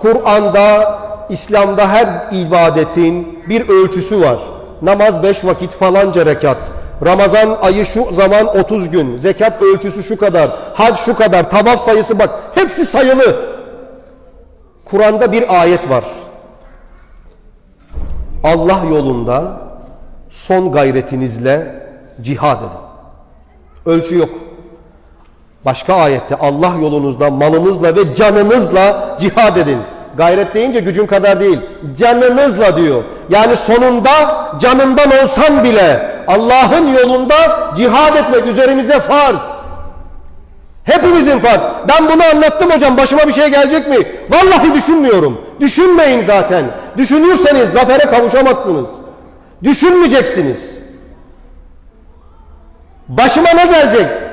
Kur'an'da, İslam'da her ibadetin bir ölçüsü var. Namaz beş vakit falanca rekat. Ramazan ayı şu zaman 30 gün. Zekat ölçüsü şu kadar. Hac şu kadar. Tavaf sayısı bak. Hepsi sayılı. Kur'an'da bir ayet var. Allah yolunda son gayretinizle cihad edin. Ölçü yok. Başka ayette Allah yolunuzda malınızla ve canınızla cihad edin. Gayret deyince gücün kadar değil, canınızla diyor. Yani sonunda canından olsan bile Allah'ın yolunda cihad etmek üzerimize farz. Hepimizin farz. Ben bunu anlattım hocam başıma bir şey gelecek mi? Vallahi düşünmüyorum. Düşünmeyin zaten. Düşünürseniz zafere kavuşamazsınız. Düşünmeyeceksiniz. Başıma ne gelecek?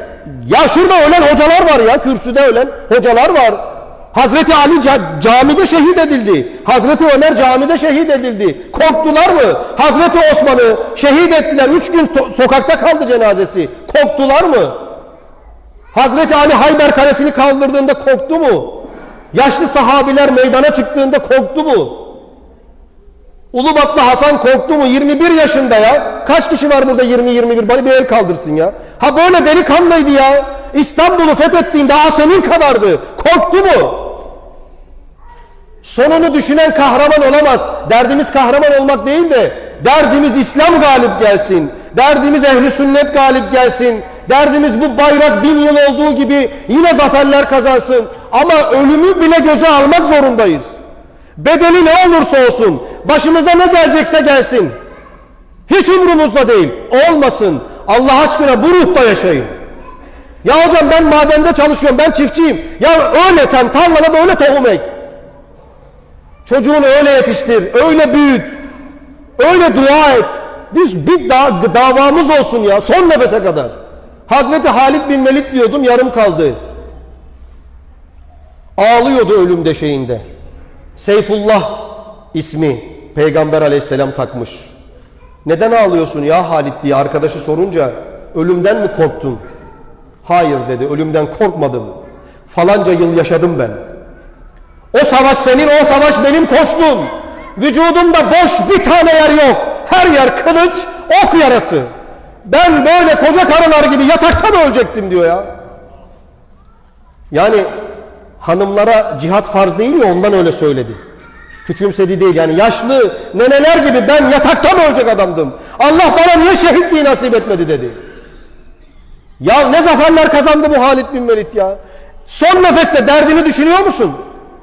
Ya şurada ölen hocalar var ya, kürsüde ölen hocalar var. Hazreti Ali ca- camide şehit edildi. Hazreti Ömer camide şehit edildi. Korktular mı? Hazreti Osman'ı şehit ettiler. Üç gün so- sokakta kaldı cenazesi. Korktular mı? Hazreti Ali Hayber Kalesi'ni kaldırdığında korktu mu? Yaşlı sahabiler meydana çıktığında korktu mu? Ulubatlı Hasan korktu mu? 21 yaşında ya. Kaç kişi var burada 20-21? Bana bir el kaldırsın ya. Ha böyle delikanlıydı ya. İstanbul'u fethettiğinde ha senin kadardı. Korktu mu? Sonunu düşünen kahraman olamaz. Derdimiz kahraman olmak değil de derdimiz İslam galip gelsin. Derdimiz ehli sünnet galip gelsin. Derdimiz bu bayrak bin yıl olduğu gibi yine zaferler kazansın. Ama ölümü bile göze almak zorundayız. Bedeli ne olursa olsun, başımıza ne gelecekse gelsin. Hiç umurumuzda değil. Olmasın. Allah aşkına bu ruhta yaşayın. Ya hocam ben madende çalışıyorum, ben çiftçiyim. Ya öyle sen tarlada da öyle tohum ek. Çocuğunu öyle yetiştir, öyle büyüt, öyle dua et. Biz bir da davamız olsun ya son nefese kadar. Hazreti Halid bin Velid diyordum yarım kaldı. Ağlıyordu ölüm döşeğinde. Seyfullah ismi Peygamber aleyhisselam takmış. Neden ağlıyorsun ya Halid diye arkadaşı sorunca ölümden mi korktun? Hayır dedi ölümden korkmadım. Falanca yıl yaşadım ben. O savaş senin, o savaş benim koştum. Vücudumda boş bir tane yer yok. Her yer kılıç, ok yarası. Ben böyle koca karılar gibi yatakta mı ölecektim diyor ya. Yani hanımlara cihat farz değil ya ondan öyle söyledi. Küçümsedi değil yani yaşlı neneler gibi ben yatakta mı ölecek adamdım. Allah bana niye şehitliği nasip etmedi dedi. Ya ne zaferler kazandı bu Halid bin Velid ya. Son nefeste derdini düşünüyor musun?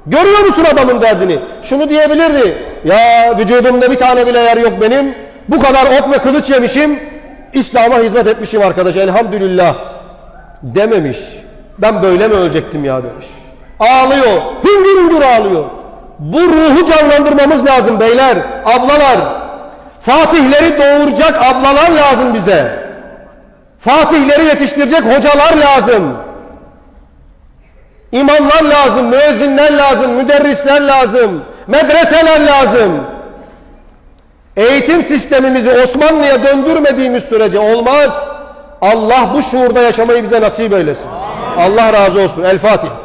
Görüyor musun adamın derdini? Şunu diyebilirdi. Ya vücudumda bir tane bile yer yok benim. Bu kadar ok ve kılıç yemişim. İslam'a hizmet etmişim arkadaş elhamdülillah. Dememiş. Ben böyle mi ölecektim ya demiş. Ağlıyor. Hüngür hüngür ağlıyor. Bu ruhu canlandırmamız lazım beyler, ablalar. Fatihleri doğuracak ablalar lazım bize. Fatihleri yetiştirecek hocalar lazım. İmamlar lazım, müezzinler lazım, müderrisler lazım, medreseler lazım. Eğitim sistemimizi Osmanlı'ya döndürmediğimiz sürece olmaz. Allah bu şuurda yaşamayı bize nasip eylesin. Allah razı olsun. El Fatiha.